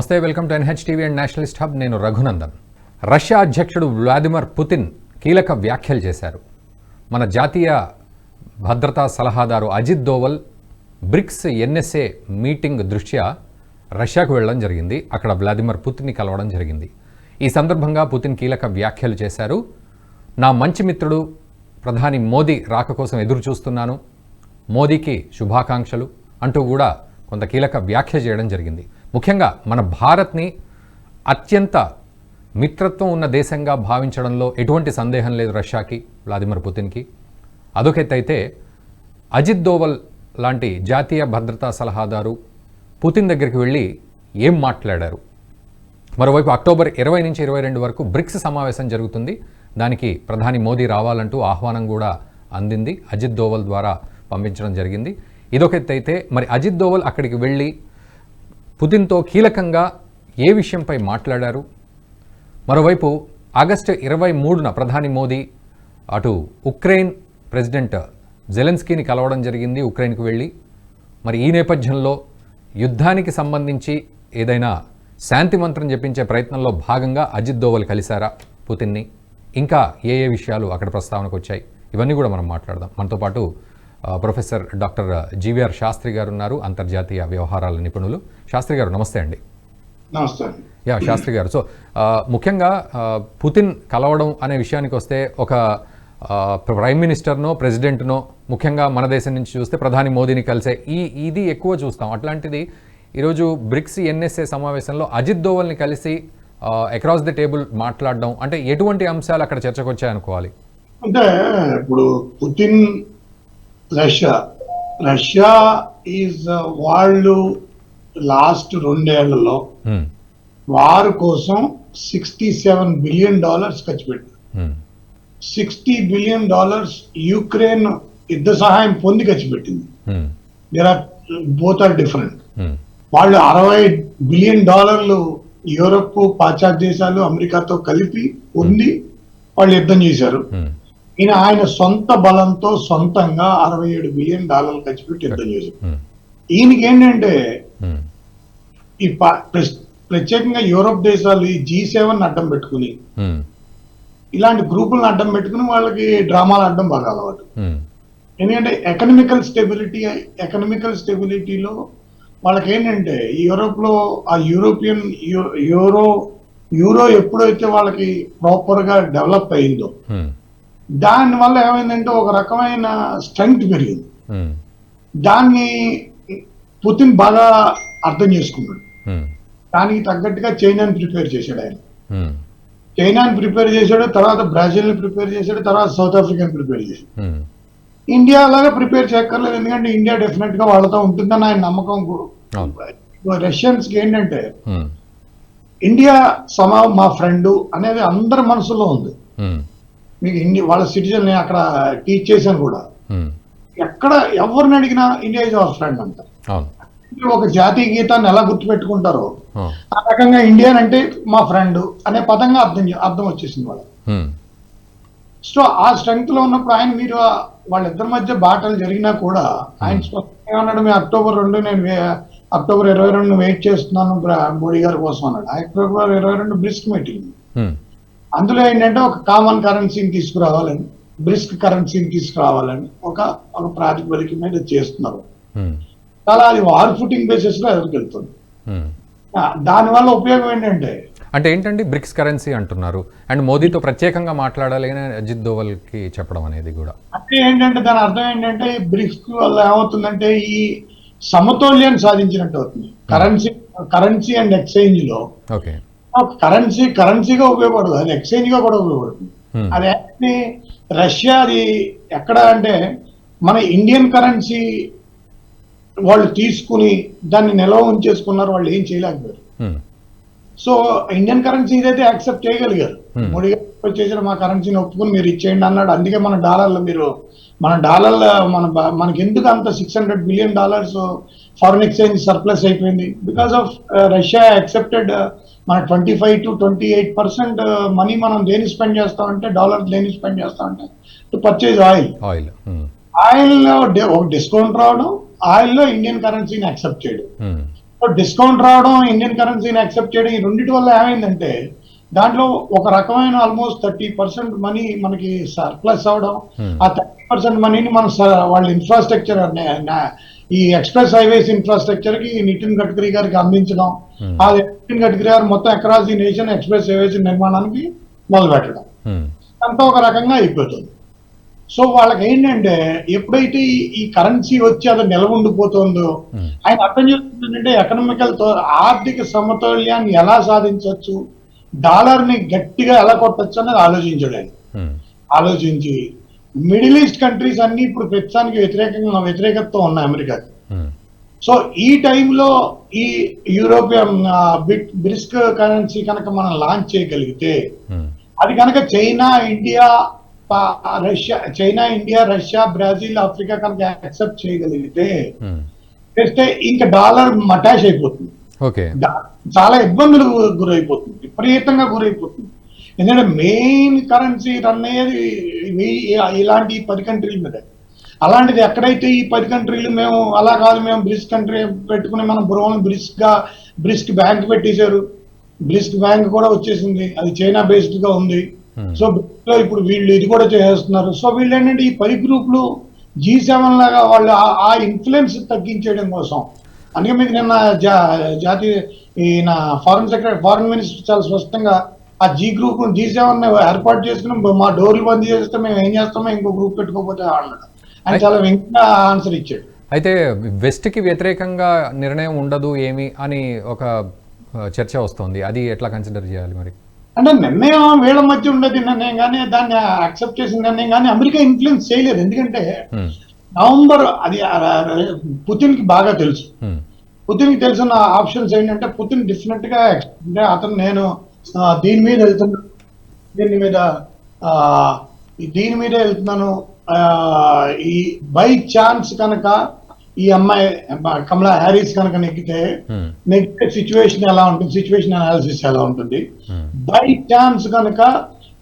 నమస్తే welcome to NH TV and nationalist hub. నేను Raghunandan. Russia అధ్యక్షుడు వ్లాదిమిర్ పుతిన్ కీలక వ్యాఖ్యలు చేశారు. మన జాతీయ భద్రతా సలహాదారు Ajit Doval BRICS NSA meeting దృష్ట్యా రష్యాకు వెళ్ళడం జరిగింది. అక్కడ వ్లాదిమిర్ పుతిన్ని కలవడం జరిగింది. ఈ సందర్భంగా పుతిన్ కీలక వ్యాఖ్యలు చేశారు. నా మంచి మిత్రుడు ప్రధాని మోదీ రాక కోసం ఎదురు చూస్తున్నాను. మోదీకి శుభాకాంక్షలు అంటూ కూడా కొంత కీలక వ్యాఖ్య చేయడం జరిగింది. ముఖ్యంగా మన భారత్ని అత్యంత మిత్రత్వం ఉన్న దేశంగా భావించడంలో ఎటువంటి సందేహం లేదు రష్యాకి వ్లాదిమిర్ పుతిన్కి. అదొకెత్తైతే అజిత్ దోవల్ లాంటి జాతీయ భద్రతా సలహాదారు పుతిన్ దగ్గరికి వెళ్ళి ఏం మాట్లాడారు? మరోవైపు అక్టోబర్ ఇరవై నుంచి ఇరవై రెండు వరకు బ్రిక్స్ సమావేశం జరుగుతుంది. దానికి ప్రధాని మోదీ రావాలంటూ ఆహ్వానం కూడా అందింది. అజిత్ దోవల్ ద్వారా పంపించడం జరిగింది. ఇదొక ఎత్తు మరి అజిత్ దోవల్ అక్కడికి వెళ్ళి పుతిన్తో కీలకంగా ఏ విషయంపై మాట్లాడారు? మరోవైపు ఆగస్టు ఇరవై మూడున ప్రధాని మోదీ అటు ఉక్రెయిన్ ప్రెసిడెంట్ జెలెన్స్కీని కలవడం జరిగింది ఉక్రెయిన్కి వెళ్ళి. మరి ఈ నేపథ్యంలో యుద్ధానికి సంబంధించి ఏదైనా శాంతి మంత్రం చెప్పించే ప్రయత్నంలో భాగంగా అజిత్ దోవల్ కలిశారా పుతిన్ని? ఇంకా ఏ ఏ విషయాలు అక్కడ ప్రస్తావనకు వచ్చాయి? ఇవన్నీ కూడా మనం మాట్లాడదాం. మనతో పాటు ప్రొఫెసర్ డాక్టర్ జీవీఆర్ శాస్త్రి గారు ఉన్నారు అంతర్జాతీయ వ్యవహారాల నిపుణులు. శాస్త్రి గారు నమస్తే అండి. నమస్తే. యా శాస్త్రి గారు. సో ముఖ్యంగా పుతిన్ కలవడం అనే విషయానికి వస్తే ఒక ప్రైమ్ మినిస్టర్నో ప్రెసిడెంట్నో ముఖ్యంగా మన దేశం నుంచి చూస్తే ప్రధాని మోదీని కలిసే ఈ ఇది ఎక్కువ చూస్తాం. అట్లాంటిది ఈరోజు బ్రిక్స్ ఎన్ఎస్ఏ సమావేశంలో అజిత్ దోవల్ని కలిసి అక్రాస్ ది టేబుల్ మాట్లాడడం అంటే ఎటువంటి అంశాలు అక్కడ చర్చకు వచ్చాయనుకోవాలి అంటే ఇప్పుడు పుతిన్ రష్యా. రష్యా ఈజ్ వాళ్ళు లాస్ట్ రెండేళ్ళలో హ్మ్, వారి కోసం సిక్స్టీ సెవెన్ బిలియన్ డాలర్స్ ఖర్చు పెట్టారు. హ్మ్, సిక్స్టీ బిలియన్ డాలర్స్ యుక్రెయిన్ యుద్ధ సహాయం పొంది ఖర్చు పెట్టింది. There are both are different వాళ్ళు అరవై బిలియన్ డాలర్లు యూరప్ పాశ్చాత్య దేశాలు అమెరికాతో కలిపి పొంది వాళ్ళు యుద్ధం చేశారు. ఈయన ఆయన సొంత బలంతో సొంతంగా అరవై ఏడు బిలియన్ డాలర్లు ఖర్చు పెట్టి యుద్ధం చేశారు హ్మ్, ఈయనకి ఏంటంటే హ్మ్, ఈ ప్రత్యేకంగా యూరోప్ దేశాలు ఈ జీ సెవెన్ అడ్డం పెట్టుకుని హ్మ్, ఇలాంటి గ్రూపులను అడ్డం పెట్టుకుని వాళ్ళకి డ్రామాలు అడ్డం బాగా అలవాటు. ఎందుకంటే ఎకనామికల్ స్టెబిలిటీ ఎకనామికల్ స్టెబిలిటీలో వాళ్ళకి ఏంటంటే యూరోప్లో ఆ యూరోపియన్ యూరో యూరో ఎప్పుడైతే వాళ్ళకి ప్రాపర్గా డెవలప్ అయిందో దాని వల్ల ఏమైందంటే ఒక రకమైన స్ట్రెంగ్త్ పెరిగింది. హ్మ్, దాన్ని పుతిన్ బాగా అర్థం చేసుకున్నాడు. హ్మ్, దానికి తగ్గట్టుగా చైనాని ప్రిపేర్ చేశాడు ఆయన. హ్మ్, చైనాని ప్రిపేర్ చేశాడు తర్వాత బ్రాజిల్ని ప్రిపేర్ చేశాడు తర్వాత సౌత్ ఆఫ్రికాని ప్రిపేర్ చేశాడు. ఇండియా అలాగే ప్రిపేర్ చేయక్కర్లేదు ఎందుకంటే ఇండియా డెఫినెట్గా వాళ్ళతో ఉంటుందని ఆయన నమ్మకం. రష్యన్స్కి ఏంటంటే ఇండియా సమా మా ఫ్రెండ్ అనేది అందరి మనసులో ఉంది. మీకు ఇండి వాళ్ళ సిటిజన్ అక్కడ టీచ్ చేశాను కూడా. ఎక్కడ ఎవరిని అడిగినా ఇండియా ఇస్ అవర్ ఫ్రెండ్ అంటారు ఒక జాతీయ గీతాన్ని ఎలా గుర్తుపెట్టుకుంటారో ఆ, ఆ రకంగా ఇండియన్ అంటే మా ఫ్రెండ్ అనే పదంగా అర్థం అర్థం వచ్చేసింది వాళ్ళకి. హ్మ్, సో ఆ స్ట్రెంగ్త్లో ఉన్నప్పుడు ఆయన మీరు వాళ్ళిద్దరి మధ్య బాటలు జరిగినా కూడా ఆయన స్పష్టంగా ఏమన్నాడు మీ అక్టోబర్ రెండు నేను అక్టోబర్ ఇరవై రెండు వెయిట్ చేస్తున్నాను మోడీ గారి కోసం అన్నాడు. అక్టోబర్ ఇరవై రెండు బ్రిస్క్ మీటింగ్ అందులో ఏంటంటే ఒక కామన్ కరెన్సీని తీసుకురావాలని బ్రిస్క్ కరెన్సీని తీసుకురావాలని ఒక ఒక ప్రాతిపదిక మీద చేస్తున్నారు. హ్మ్, చాలా అది వార్ ఫుటింగ్ బేసిస్లో ఎదురుకెళ్తుంది. ఆ, దానివల్ల ఉపయోగం ఏంటంటే అంటే ఏంటండి బ్రిక్స్ కరెన్సీ అంటున్నారు? అండ్ మోదీతో ప్రత్యేకంగా మాట్లాడాలి అని అజిత్ దోవల్కి చెప్పడం అనేది కూడా. అంటే ఏంటంటే దాని అర్థం ఏంటంటే బ్రిక్స్ వల్ల ఏమవుతుందంటే ఈ సమతౌల్యాన్ని సాధించినట్టు అవుతుంది. కరెన్సీ కరెన్సీ అండ్ ఎక్స్చేంజ్లో ఓకే కరెన్సీ కరెన్సీగా ఉపయోగపడదు. అది ఎక్స్చేంజ్గా కూడా ఉపయోగపడుతుంది. హ్మ్, అది యాక్చువల్లీ రష్యా అది ఎక్కడ అంటే మన ఇండియన్ కరెన్సీ వాళ్ళు తీసుకుని దాన్ని నిల్వ ఉంచేసుకున్నారు వాళ్ళు ఏం చేయలేకపోయారు. సో ఇండియన్ కరెన్సీ ఇదైతే యాక్సెప్ట్ చేయగలిగారు. Hmm. మోడీ గారు వచ్చేసి మా కరెన్సీని ఒప్పుకుని మీరు ఇచ్చేయండి అన్నాడు. అందుకే మన డాలర్లు మీరు మన డాలర్ల మన మనకి ఎందుకు అంత six hundred billion dollars foreign exchange surplus అయిపోయింది? బికాస్ ఆఫ్ రష్యా యాక్సెప్టెడ్ మన twenty five to twenty eight percent money మనం దేని స్పెండ్ చేస్తామంటే డాలర్ దేని స్పెండ్ చేస్తామంటే టు పర్చేజ్ ఆయిల్ ఆయిల్ హ్మ్, ఆయిల్లో డి- ఒక డిస్కౌంట్ రావడం ఆయిల్లో ఇండియన్ కరెన్సీని యాక్సెప్ట్ చేయడం హ్మ్, డిస్కౌంట్ రావడం ఇండియన్ కరెన్సీని యాక్సెప్ట్ చేయడం ఈ రెండింటి వల్ల ఏమైందంటే దాంట్లో ఒక రకమైన ఆల్మోస్ట్ థర్టీ పర్సెంట్ మనీ మనకి సర్ప్లస్ అవడం. Hmm. ఆ థర్టీ పర్సెంట్ మనీని మన స- వాళ్ళ ఇన్ఫ్రాస్ట్రక్చర్ ఈ ఎక్స్ప్రెస్ హైవేస్ ఇన్ఫ్రాస్ట్రక్చర్కి నితిన్ గడ్కరీ గారికి అందించడం. ఆ నితిన్ గడ్కరీ గారు మొత్తం across the nation express highways నిర్మాణానికి మొదలు పెట్టడం అంతా ఒక రకంగా అయిపోతుంది. సో వాళ్ళకి ఏంటంటే ఎప్పుడైతే ఈ- కరెన్సీ వచ్చి అది నిలవ ఉండిపోతుందో ఉమ్, ఆయన అర్థం చేసుకుంటుందంటే ఎకనామికల్ ఆర్థిక సమతౌల్యాన్ని ఎలా సాధించవచ్చు డాలర్ని గట్టిగా ఎలా కొట్టచ్చు అనేది ఆలోచించాడు ఆలోచించి మిడిల్ ఈస్ట్ కంట్రీస్ అన్ని ఇప్పుడు ప్రస్తుతానికి వ్యతిరేకంగా వ్యతిరేకతతో ఉన్నాయి అమెరికాకి ఉమ్, సో ఈ టైంలో ఈ యూరోపియన్ బ్రిస్క్ కరెన్సీ కనుక మనం లాంచ్ చేయగలిగితే ఉమ్, అది కనుక China India Russia China India Russia Brazil Africa కనుక యాక్సెప్ట్ చేయగలిగితే ఉమ్. చేస్తే ఇంకా డాలర్ మటాష్ అయిపోతుంది. చాలా ఇబ్బందులకు గురైపోతుంది. విపరీతంగా గురైపోతుంది. ఎందుకంటే మెయిన్ కరెన్సీ రన్ అయ్యేది ఇవి- ఇలాంటి పది కంట్రీల మీద. అలాంటిది ఎక్కడైతే ఈ పది కంట్రీలు మేము అలా కాదు మేము బ్రిస్క్ కంట్రీ పెట్టుకుని మనం బుర్రం బ్రిస్క్గా బ్రిస్క్ బ్యాంక్ పెట్టేశారు. బ్రిస్క్ బ్యాంక్ కూడా వచ్చేసింది. అది చైనా బేస్డ్గా ఉంది. Hmm. సో లో ఇప్పుడు వీళ్ళు ఇది కూడా చేస్తున్నారు సో వీళ్ళు ఏంటంటే ఈ పది గ్రూపులు జీ సెవెన్ లాగా వాళ్ళు ఆ- ఆ ఇన్ఫ్లుయెన్స్ తగ్గించేయడం కోసం. అందుకే మీకు నిన్న జా- జాతీయ ఈయన ఫారెన్ సెక్రటరీ ఫారెన్ మినిస్టర్ చాలా స్పష్టంగా ఆ జీ గ్రూప్ జీ సెవెన్ ఏర్పాటు చేసుకుని మా డోర్లు బంద్ చేస్తే మేము ఏం చేస్తామో ఇంకో గ్రూప్ పెట్టుకోకపోతే అన్నాడు ఆయన చాలా వెంటనే ఆన్సర్ ఇచ్చాడు. అయితే వెస్ట్కి వ్యతిరేకంగా నిర్ణయం ఉండదు ఏమి అని ఒక చర్చ వస్తుంది. అది ఎట్లా కన్సిడర్ చేయాలి మరి? అంటే నిర్ణయం వీళ్ళ మధ్య ఉండేది నిర్ణయం కానీ దాన్ని యాక్సెప్ట్ చేసిన నిర్ణయం కానీ అమెరికా ఇన్ఫ్లుయెన్స్ చేయలేదు. ఎందుకంటే నవంబర్ అది పుతిన్కి బాగా తెలుసు. పుతిన్కి తెలిసిన ఆప్షన్స్ ఏంటంటే పుతిన్ డెఫినెట్గా అంటే అతను నేను దీని మీద వెళ్తున్నాను దీని మీద ఆ, ఈ దీని మీద వెళ్తున్నాను. ఈ బై ఛాన్స్ కనుక ఈ అమ్మాయి కమలా హ్యారిస్ కనుక ఉమ్, నెక్స్ట్ సిచ్యువేషన్ ఎలా ఉంటుంది? సిచ్యువేషన్ అనాలిసిస్ ఎలా ఉంటుంది? బై ఛాన్స్ కనుక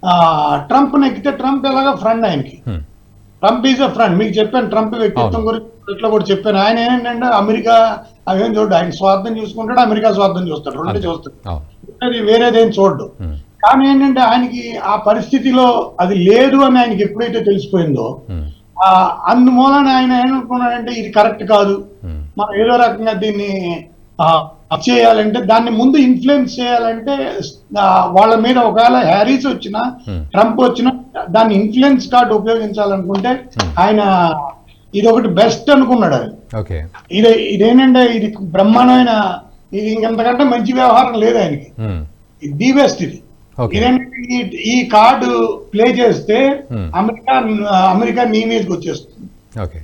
ఆ, ట్రంప్ నెక్కితే ట్రంప్ ఎలాగా ఫ్రెండ్ ఆయనకి. Trump is a friend. మీకు చెప్పాను ట్రంప్ వ్యక్తిత్వం. గురించి ఇట్లా కూడా చెప్పాను. ఆయన ఏంటంటే అమెరికా అవేం చూడు ఆయన స్వార్థం చూసుకుంటాడు అమెరికా స్వార్థం చూస్తాడు. రెండు. చూస్తాడు. అది వేరేదేం చూడడు. కానీ ఏంటంటే ఆయనకి ఆ పరిస్థితిలో అది లేదు అని ఆయనకి ఎప్పుడైతే తెలిసిపోయిందో అందుమూలన ఆయన ఏమనుకున్నాడంటే ఇది కరెక్ట్ కాదు. మనం ఏదో రకంగా దీన్ని చేయాలంటే దాన్ని ముందు ఇన్ఫ్లుయెన్స్ చేయాలంటే వాళ్ళ మీద ఒకవేళ హ్యారీస్ వచ్చినా. ట్రంప్ వచ్చినా దాన్ని ఇన్ఫ్లుయెన్స్ కార్డ్ ఉపయోగించాలనుకుంటే. ఆయన ఇది ఒకటి బెస్ట్ అనుకున్నాడు ఓకే. ఇది ఇదేంటంటే ఇది బ్రహ్మాండమైన ఇది ఇంకంతకంటే మంచి వ్యవహారం లేదు ఆయనకి. ది బెస్ట్ ఇది. ఈ- కార్డు ప్లే చేస్తే Hmm. అమెరికా అమెరికా నీ మీదకి వచ్చేస్తుంది. ఓకే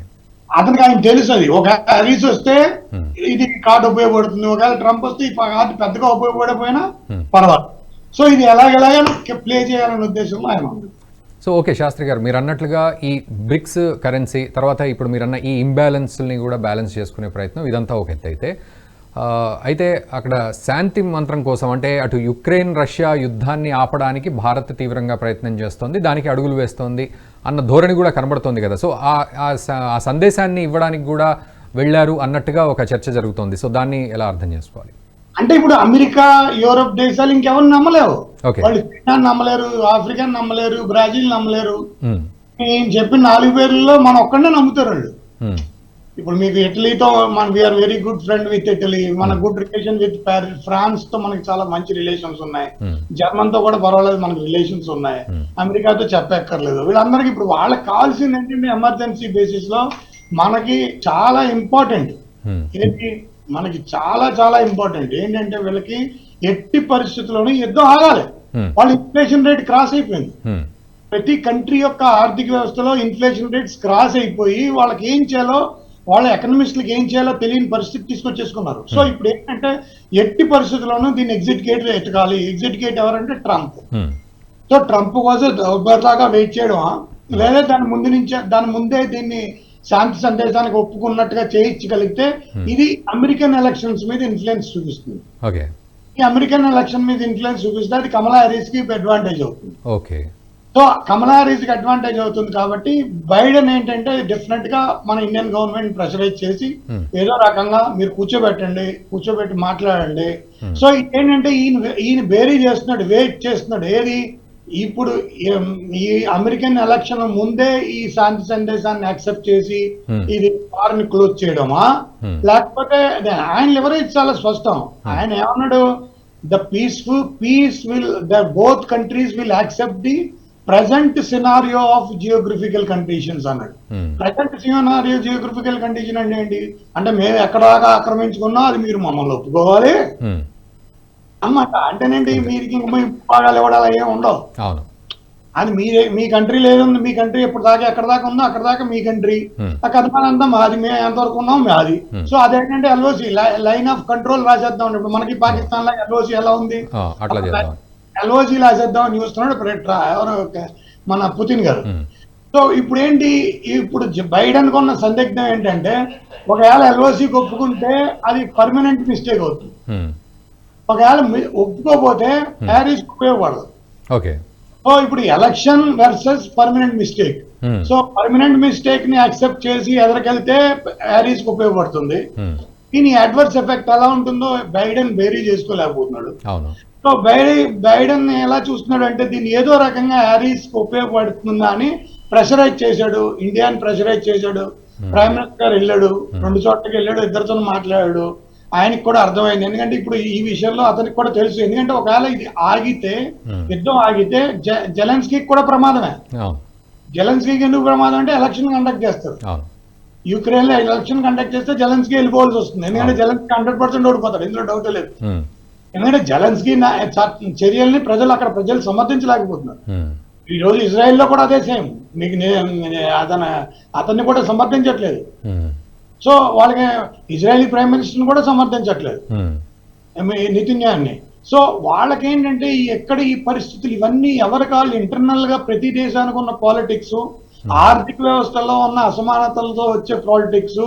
అతనికి ఆయన తెలుసు అది ఒక హ్యారీస్ వస్తే Hmm. ఇది కార్డు ఉపయోగపడుతుంది. ఒకవేళ ట్రంప్ వస్తే ఈ కార్డు పెద్దగా ఉపయోగపడకపోయినా Hmm. పర్వాలేదు. సో ఇది ఎలాగెలాగైనా ప్లే చేయాలనే ఉద్దేశంలో ఆయన ఉంది. సో ఓకే శాస్త్రి గారు మీరు అన్నట్లుగా ఈ బ్రిక్స్ కరెన్సీ తర్వాత ఇప్పుడు మీరు అన్న ఈ ఇంబ్యాలెన్స్ని కూడా బ్యాలెన్స్ చేసుకునే ప్రయత్నం ఇదంతా ఒక ఎత్తు అయితే. అయితే అక్కడ శాంతి మంత్రం కోసం అంటే అటు యుక్రెయిన్ రష్యా యుద్ధాన్ని ఆపడానికి భారత్ తీవ్రంగా ప్రయత్నం చేస్తోంది దానికి అడుగులు వేస్తోంది అన్న ధోరణి కూడా కనబడుతోంది కదా. సో ఆ సందేశాన్ని ఇవ్వడానికి కూడా వెళ్ళారు అన్నట్టుగా ఒక చర్చ జరుగుతోంది. సో దాన్ని ఎలా అర్థం చేసుకోవాలి? అంటే ఇప్పుడు అమెరికా యూరోప్ దేశాలు ఇంకెవరు నమ్మలేవు. వాళ్ళు చైనా నమ్మలేరు ఆఫ్రికా నమ్మలేరు బ్రాజిల్ నమ్మలేరు. నేను చెప్పిన నాలుగు పేర్లలో మన ఒక్కడే నమ్ముతారు వాళ్ళు. ఇప్పుడు మీకు ఇటలీతో మన we are very good friend with Italy మన గుడ్ రిలేషన్ విత్ ప్యారిస్ ఫ్రాన్స్తో మనకి చాలా మంచి రిలేషన్స్ ఉన్నాయి. Hmm. జర్మన్తో కూడా పర్వాలేదు మనకి రిలేషన్స్ ఉన్నాయి. Hmm. అమెరికాతో చెప్పక్కర్లేదు. వీళ్ళందరికీ ఇప్పుడు వాళ్ళకి కావాల్సింది ఏంటంటే ఎమర్జెన్సీ బేసిస్లో మనకి చాలా ఇంపార్టెంట్ ఉమ్, ఏంటి? మనకి చాలా చాలా ఇంపార్టెంట్ ఏంటంటే వీళ్ళకి ఎట్టి పరిస్థితుల్లోనూ యుద్ధం ఆగాలి. Hmm. వాళ్ళ ఇన్ఫ్లేషన్ రేట్ క్రాస్ అయిపోయింది. ప్రతి కంట్రీ యొక్క ఆర్థిక వ్యవస్థలో ఇన్ఫ్లేషన్ రేట్స్ క్రాస్ అయిపోయి వాళ్ళకి ఏం చేయాలో వాళ్ళ ఎకనమిస్ట్లకి ఏం చేయాలో తెలియని పరిస్థితి తీసుకొచ్చేసుకున్నారు. సో ఇప్పుడు ఏంటంటే ఎట్టి పరిస్థితుల్లోనూ దీన్ని ఎగ్జిట్ గేట్ ఎత్తకాలి ఎగ్జిట్ గేట్ ఎవరంటే ట్రంప్ ఉమ్, సో ట్రంప్ కోసం దాకా వెయిట్ చేయడమా? లేదా దాని ముందు నుంచే దాని ముందే దీన్ని శాంతి సందేశానికి ఒప్పుకున్నట్టుగా చేయించగలిగితే ఇది అమెరికన్ ఎలక్షన్స్ మీద ఇన్ఫ్లుయెన్స్ చూపిస్తుంది. ఈ అమెరికన్ ఎలక్షన్ మీద ఇన్ఫ్లుయెన్స్ చూపిస్తే అది కమలా హ్యారీస్కి అడ్వాంటేజ్ అవుతుంది. ఓకే సో కమలా కి అడ్వాంటేజ్ అవుతుంది కాబట్టి బైడెన్ ఏంటంటే డెఫినెట్గా మన ఇండియన్ గవర్నమెంట్ ప్రెషరైజ్ చేసి Hmm. ఏదో రకంగా మీరు కూర్చోబెట్టండి కూర్చోబెట్టి మాట్లాడండి Hmm. సో ఏంటంటే ఈయన ఈయన బేరీ చేస్తున్నాడు వెయిట్ చేస్తున్నాడు ఏది ఇప్పుడు ఈ అమెరికన్ ఎలక్షన్ ముందే ఈ శాంతి సందేశాన్ని యాక్సెప్ట్ చేసి Hmm. ఇది వారిని క్లోజ్ చేయడమా. లేకపోతే ఆయన లివరేజ్ చాలా స్పష్టం ఆయన ఏమన్నాడు the peaceful peace will the both countries will accept the present scenario of geographical conditions అన్నాడు. ప్రజెంట్ సినారియో జియోగ్రఫికల్ కండిషన్ అంటే ఏంటి? అంటే మేము ఎక్కడ దాకా ఆక్రమించుకున్నా అది మీరు మమ్మల్ని ఒప్పుకోవాలి. ఉమ్, అన్నమాట. అంటేనేంటి మీరు ఇంక మేము భాగాలు ఇవ్వడాలు ఏమి ఉండవు. అది మీరే మీ కంట్రీ లేదుంది మీ కంట్రీ ఎప్పుడు దాకా ఎక్కడ దాకా ఉందో అక్కడ దాకా మీ కంట్రీ Hmm. ఆ కథమాన్ అంతా మాది మేము ఎంతవరకు ఉన్నాం మాది. Hmm. సో అదేంటంటే ఎల్ఓసి లైన్ ఆఫ్ కంట్రోల్ రాసేద్దాం ఇప్పుడు మనకి పాకిస్తాన్లో ఎల్ఓసి ఎలా ఉంది? రాసేద్దాం అని చూస్తున్నాడు ఇప్పుడు ఎవరు మన పుతిన్ గారు. సో ఇప్పుడు ఏంటి ఇప్పుడు బైడెన్ కొన్న సందిగ్ధం ఏంటంటే ఒకవేళ ఎల్ఓసి ఒప్పుకుంటే అది పర్మనెంట్ మిస్టేక్ అవుతుంది. ఒకవేళ ఒప్పుకోపోతే హ్యారీస్ ఉపయోగపడదు. ఓకే. సో ఇప్పుడు election versus permanent mistake so permanent మిస్టేక్ని accept చేసి ఎదరికెళ్తే హ్యారీస్కు ఉపయోగపడుతుంది. దీని అడ్వర్స్ ఎఫెక్ట్ ఎలా ఉంటుందో బైడెన్ బేరీ చేసుకోలేకపోతున్నాడు. సో బైడె బైడెన్ ఎలా చూస్తున్నాడు అంటే దీన్ని ఏదో రకంగా హ్యారీస్కు ఉపయోగపడుతుందా అని ప్రెషరైజ్ చేశాడు. ఇండియాని ప్రెషరైజ్ చేశాడు. ప్రైమ్ మినిస్టర్ వెళ్ళాడు. రెండు చోట్లకి వెళ్ళాడు. ఇద్దరితో మాట్లాడాడు. ఆయనకి కూడా అర్థమైంది. ఎందుకంటే ఇప్పుడు ఈ విషయంలో అతనికి కూడా తెలుసు. ఎందుకంటే ఒకవేళ ఇది ఆగితే Hmm. యుద్ధం ఆగితే జెలెన్స్కీ కూడా ప్రమాదమే. అవును. జెలెన్స్కీకి ఎందుకు ప్రమాదం అంటే ఎలక్షన్ కండక్ట్ చేస్తారు. యుక్రెయిన్లో ఎలక్షన్ కండక్ట్ చేస్తే జెలెన్స్కీ వెళ్ళిపోవాల్సి వస్తుంది. ఎందుకంటే జెలెన్స్కీ హండ్రెడ్ పర్సెంట్ ఓడిపోతాడు. ఇందులో డౌట్ లేదు. ఎందుకంటే జెలెన్స్కీ చర్యల్ని ప్రజలు అక్కడ ప్రజలు సమర్థించలేకపోతున్నారు. ఈ రోజు ఇజ్రాయెల్లో కూడా అదే సేమ్. మీకు అతను అతన్ని కూడా సమర్థించట్లేదు. సో వాళ్ళకి ఇజ్రాయలీ ప్రైమ్ మినిస్టర్ని కూడా సమర్థించట్లేదు. నితిన్యాన్ని. సో వాళ్ళకి ఏంటంటే ఎక్కడ ఈ పరిస్థితులు ఇవన్నీ ఎవరి కాళ్ళు ఇంటర్నల్గా ప్రతి దేశానికి ఉన్న పాలిటిక్స్ ఆర్థిక వ్యవస్థలో ఉన్న అసమానతలతో వచ్చే పాలిటిక్స్.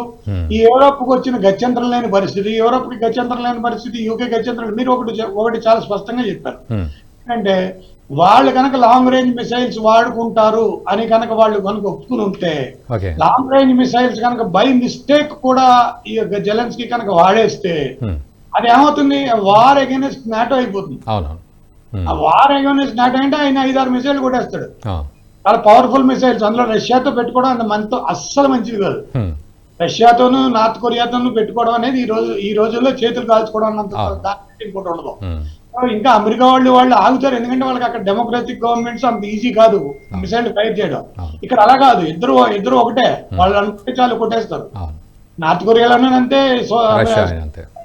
ఈ యూరోప్కు వచ్చిన గత్యంతరం లేని పరిస్థితి యూరోప్కి గత్యంతరం లేని పరిస్థితి యూకే గత్యంతరం మీరు ఒకటి ఒకటి చాలా స్పష్టంగా చెప్పారు. అంటే వాళ్ళు కనుక లాంగ్ రేంజ్ మిసైల్స్ వాడుకుంటారు అని కనుక వాళ్ళు కనుక ఒప్పుకుని ఉంటే లాంగ్ రేంజ్ మిసైల్స్ కనుక బై మిస్టేక్ కూడా ఈ జెలెన్స్కి కనుక వాడేస్తే అది ఏమవుతుంది? వార్ అగేనెస్ట్ నాటో అయిపోతుంది. వార్ అగేనెస్ట్ నాటో అంటే ఆయన ఐదారు మిసైల్ కొట్టేస్తాడు. చాలా పవర్ఫుల్ మిసైల్స్ అందులో రష్యాతో పెట్టుకోవడం అంత మనతో అస్సలు మంచిది కాదు. రష్యాతోనూ నార్త్ కొరియాతోనూ పెట్టుకోవడం అనేది ఈ రోజు ఈ రోజుల్లో చేతులు కాల్చుకోవడం అన్నంత ఆ. దానికి ఇంకోటి ఉండదు. ఇంకా అమెరికా వాళ్ళు వాళ్ళు ఆగుతారు. ఎందుకంటే వాళ్ళకి అక్కడ డెమోక్రటిక్ గవర్నమెంట్స్ అంత ఈజీ కాదు. మిసైల్ ఫైర్ చేయడం. ఇక్కడ అలా కాదు. ఇద్దరు ఇద్దరు ఒకటే. వాళ్ళు అనుకుంటే చాలు కొట్టేస్తారు. నార్త్ కొరియాలోనే అంతే సో అంతే.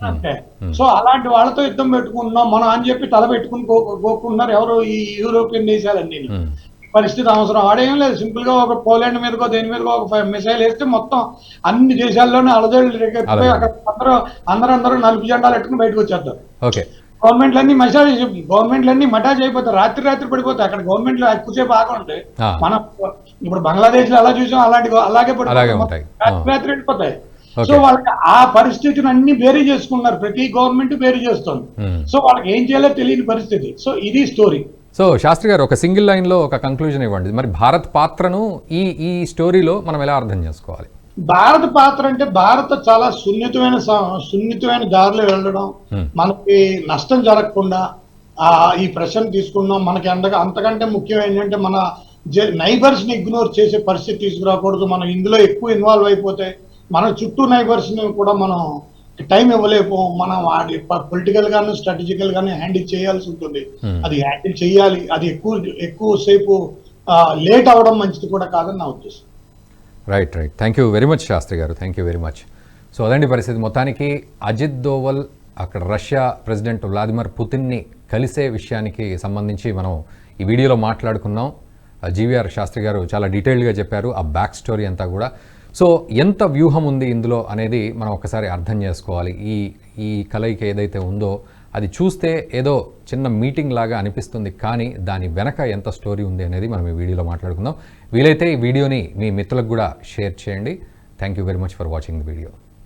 అంతే. సో అలాంటి వాళ్ళతో యుద్ధం పెట్టుకుంటున్నాం. మనం అని చెప్పి తల పెట్టుకుని కోరుకుంటున్నారు ఎవరు ఈ యూరోపియన్ దేశాలన్నీ. పరిస్థితి అవసరం. ఆడేం లేదు. సింపుల్గా ఒక పోలాండ్ మీదకో దేని మీదకో ఒక మిసైల్ వేస్తే మొత్తం అన్ని దేశాల్లోనే రేకెత్తిపోయి. అక్కడ అందరూ అందరూ అందరూ నలుపు జెండాలు ఎట్టుకుని బయటకు వచ్చేస్తారు. గవర్నమెంట్లన్నీ మసాజ్ గవర్నమెంట్లన్నీ మటాజ్ అయిపోతాయి. రాత్రి రాత్రి పడిపోతాయి. అక్కడ గవర్నమెంట్లు ఎక్కువసేపు ఆగండి ఆ. మన ఇప్పుడు బంగ్లాదేశ్లో ఎలా చూసాం అలాంటి అలాగే పడిపోతాయి. రాత్రి రాత్రి వెళ్ళిపోతాయి. సో వాళ్ళకి ఆ పరిస్థితిని అన్ని బేరీ చేసుకున్నారు. ప్రతి గవర్నమెంట్ బేరీ చేస్తుంది. సో వాళ్ళకి ఏం చేయాలో తెలియని పరిస్థితి. సో ఇది స్టోరీ సో శాస్త్రి గారు ఒక సింగిల్ లైన్లో ఒక కంక్లూజన్ ఇవ్వండి. మరి భారత్ పాత్రను ఈ ఈ స్టోరీలో మనం ఎలా అర్థం చేసుకోవాలి? భారత పాత్ర అంటే భారత చాలా సున్నితమైన సున్నితమైన దారిలో వెళ్ళడం Hmm. మనకి నష్టం జరగకుండా ఆ ఈ ప్రశ్న తీసుకున్నాం మనకి అంతగా అంతకంటే ముఖ్యం ఏంటంటే మన నైబర్స్ని ఇగ్నోర్ చేసే పరిస్థితి తీసుకురాకూడదు. మనం ఇందులో ఎక్కువ ఇన్వాల్వ్ అయిపోతే మన చుట్టూ నైబర్స్ని కూడా మనం టైం ఇవ్వలేకపోం మనం వాడి పొలిటికల్ గాను స్ట్రాటజికల్ గాను హ్యాండిల్ చేయాల్సి ఉంటుంది. Hmm. అది హ్యాండిల్ చేయాలి. అది ఎక్కువ ఎక్కువ సేపు లేట్ అవ్వడం మంచిది కూడా కాదని నా ఉద్దేశం. Right right thank you very much Shastri గారు. Thank you very much so అదండి పరిస్థితి. మొత్తానికి అజిత్ దోవల్ అక్కడ రష్యా ప్రెసిడెంట్ వ్లాదిమిర్ పుతిన్ని కలిసే విషయానికి సంబంధించి మనం ఈ వీడియోలో మాట్లాడుకున్నాం. జీవీఆర్ శాస్త్రి గారు చాలా డీటెయిల్డ్గా చెప్పారు. ఆ బ్యాక్ స్టోరీ అంతా కూడా సో ఎంత వ్యూహం ఉంది ఇందులో అనేది మనం ఒకసారి అర్థం చేసుకోవాలి. ఈ ఈ కలయిక ఏదైతే ఉందో అది చూస్తే ఏదో చిన్న మీటింగ్ లాగా అనిపిస్తుంది. కానీ దాని వెనక ఎంత స్టోరీ ఉంది అనేది మనం ఈ వీడియోలో మాట్లాడుకుందాం. వీలైతే ఈ వీడియోని మీ మిత్రులకు కూడా షేర్ చేయండి. Thank you very much for watching the video.